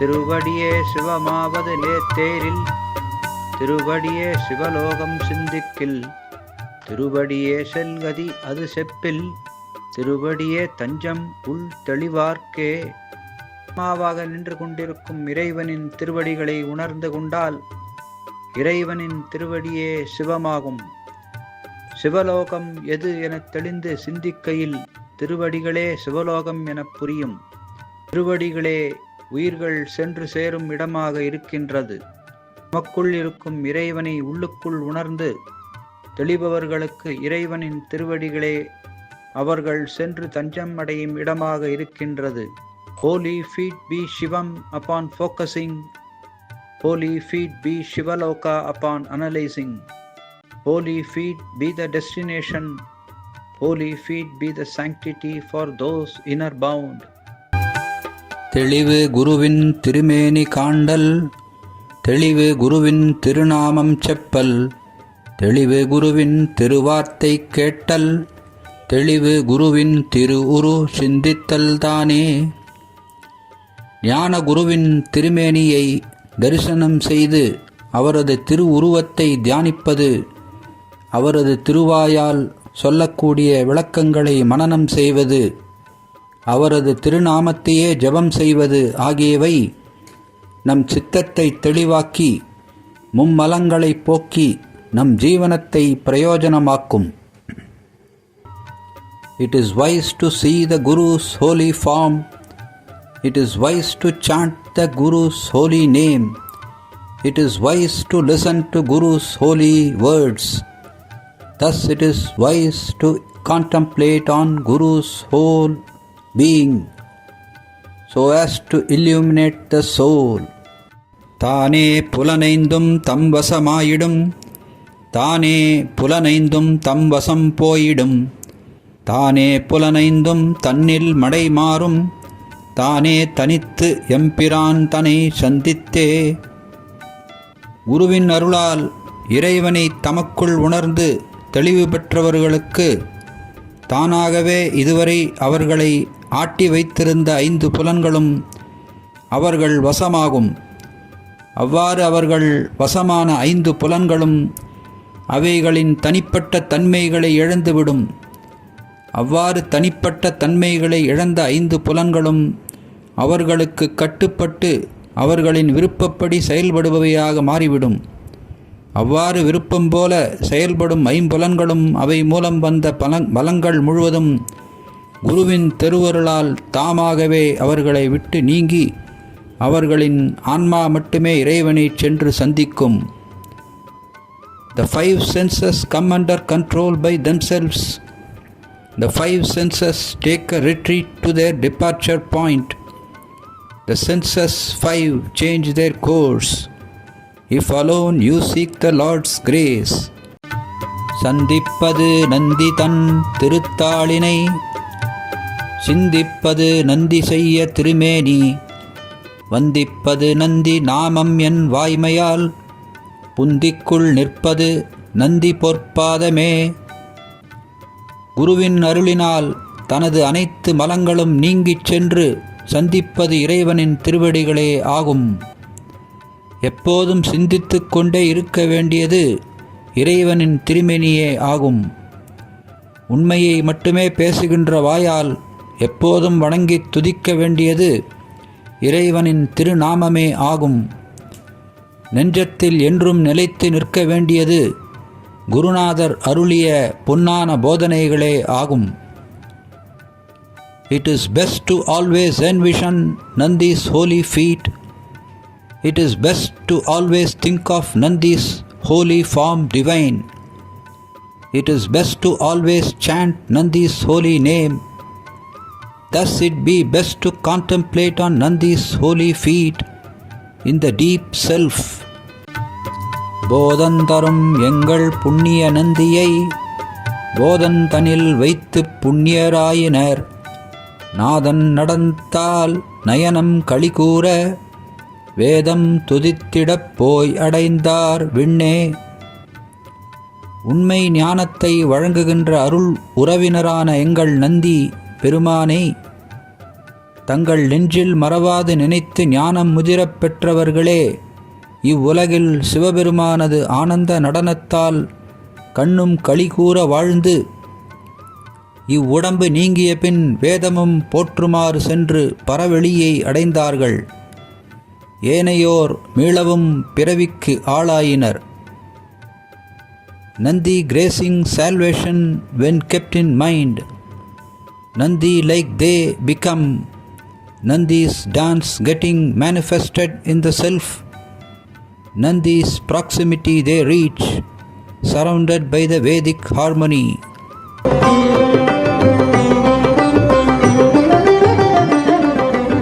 திருவடியே சிவமாவது லேத்தேரில் திருவடியே சிவலோகம் சிந்திக்கில் திருவடியே செல்கதி அது செப்பில் திருவடியே தஞ்சம் உள் தெளிவார்க்கே. மாவாக நின்று கொண்டிருக்கும் இறைவனின் திருவடிகளை உணர்ந்து கொண்டால் இறைவனின் திருவடியே சிவமாகும். சிவலோகம் எது எனத் தெளிந்து சிந்திக்கையில் திருவடிகளே சிவலோகம் எனப் புரியும். திருவடிகளே உயிர்கள் சென்று சேரும் இடமாக இருக்கின்றது. நமக்குள் இருக்கும் இறைவனை உள்ளுக்குள் உணர்ந்து தெளிபவர்களுக்கு இறைவனின் திருவடிகளே அவர்கள் சென்று தஞ்சம் அடையும் இடமாக இருக்கின்றது. Holy feet be Sivam upon focusing holy feet be Sivaloka upon analysing holy feet be the destination holy feet be the sanctity for those inner bound தெளிவு குருவின் திருமேனி காண்டல் தெளிவு குருவின் திருநாமம் செப்பல் தெளிவு குருவின் திருவார்த்தை கேட்டல் தெளிவு குருவின் திரு உரு சிந்தித்தல் தானே. ஞான குருவின் திருமேனியை தரிசனம் செய்து அவரது திரு உருவத்தை தியானிப்பது அவரது திருவாயால் சொல்லக்கூடிய விளக்கங்களை மனனம் செய்வது அவரது திருநாமத்தையே ஜெபம் செய்வது ஆகியவை நம் சித்தத்தை தெளிவாக்கி மும்மலங்களை போக்கி நம் ஜீவனத்தை பிரயோஜனமாக்கும். It is wise to see the guru's holy form it is wise to chant the guru's holy name it is wise to listen to guru's holy words thus it is wise to contemplate on Guru's whole being so as to illuminate the soul. தானே புலனைந்தும் தம் வசமாயிடும் தானே புலனைந்தும் தம் வசம் போயிடும். தானே புலனைந்தும் தன்னில் மடை மாறும். தானே தனித்து எம்பிரான் தனை சந்தித்தே. குருவின் அருளால் இறைவனை தமக்குள் உணர்ந்து தெளிவு பெற்றவர்களுக்கு தானாகவே இதுவரை அவர்களை ஆட்டி வைத்திருந்த ஐந்து புலன்களும் அவர்கள் வசமாகும். அவ்வாறு அவர்கள் வசமான ஐந்து புலன்களும் அவைகளின் தனிப்பட்ட தன்மைகளை இழந்துவிடும். அவ்வாறு தனிப்பட்ட தன்மைகளை இழந்த ஐந்து புலன்களும் அவர்களுக்கு கட்டுப்பட்டு அவர்களின் விருப்பப்படி செயல்படுபவையாக மாறிவிடும். அவ்வாறு விருப்பம் போல செயல்படும் ஐம்புலன்களும் அவை மூலம் வந்த பலங் பலங்கள் முழுவதும் குருவின் தெருவருளால் தாமாகவே அவர்களை விட்டு நீங்கி அவர்களின் ஆன்மா மட்டுமே இறைவனை சென்று சந்திக்கும். The five senses come under control by themselves. The five senses take a retreat to their departure point the senses five change their course if alone you seek the lord's grace சந்திப்பது நந்தி தன் திருத்தாளினை. சிந்திப்பது நந்தி செய்ய திருமேனி. வந்திப்பது நந்தி நாமம் என் வாய்மையால். புந்திக்குள் நிற்பது நந்தி பொற்பாதமே. குருவின் அருளினால் தனது அனைத்து மலங்களும் நீங்கிச் சென்று சந்திப்பது இறைவனின் திருவடிகளே ஆகும். எப்போதும் சிந்தித்து கொண்டே இருக்க வேண்டியது இறைவனின் திருமேனியே ஆகும். உண்மையை மட்டுமே பேசுகின்ற வாயால் எப்போதும் வணங்கி துதிக்க வேண்டியது இறைவனின் திருநாமமே ஆகும். நெஞ்சத்தில் என்றும் நிலைத்து நிற்க வேண்டியது குருநாதர் அருளிய பொன்னான போதனைகளே ஆகும். It is best to always envision Nandi's holy feet It is best to always think of Nandi's holy form divine. It is best to always chant Nandi's holy name. Thus it be best to contemplate on Nandi's holy feet in the deep self. போதந்தரும் எங்கள் புண்ணிய நந்தியை போதந்தனில் வைத்து புண்ணியராயினர் நாதன் நடந்தால் நயனம் களிகூற வேதம் துதித்திடப் போய் அடைந்தார் விண்ணே. உண்மை ஞானத்தை வழங்குகின்ற அருள் உறவினரான எங்கள் நந்தி பெருமானை. தங்கள் நெஞ்சில் மறவாது நினைத்து ஞானம் முதிரப் பெற்றவர்களே இவ்வுலகில் சிவபெருமானது ஆனந்த நடனத்தால் கண்ணும் களிகூற வாழ்ந்து இவ்வுடம்பு நீங்கிய பின் வேதமும் போற்றுமாறு சென்று பரவெளியை அடைந்தார்கள். ஏனையோர் மீளவும் பிறவிக்கு ஆளாயினர் Nandi grazing salvation when kept in mind Nandi like they become Nandi's dance getting manifested in the self. Nandi's proximity they reach, surrounded by the Vedic harmony.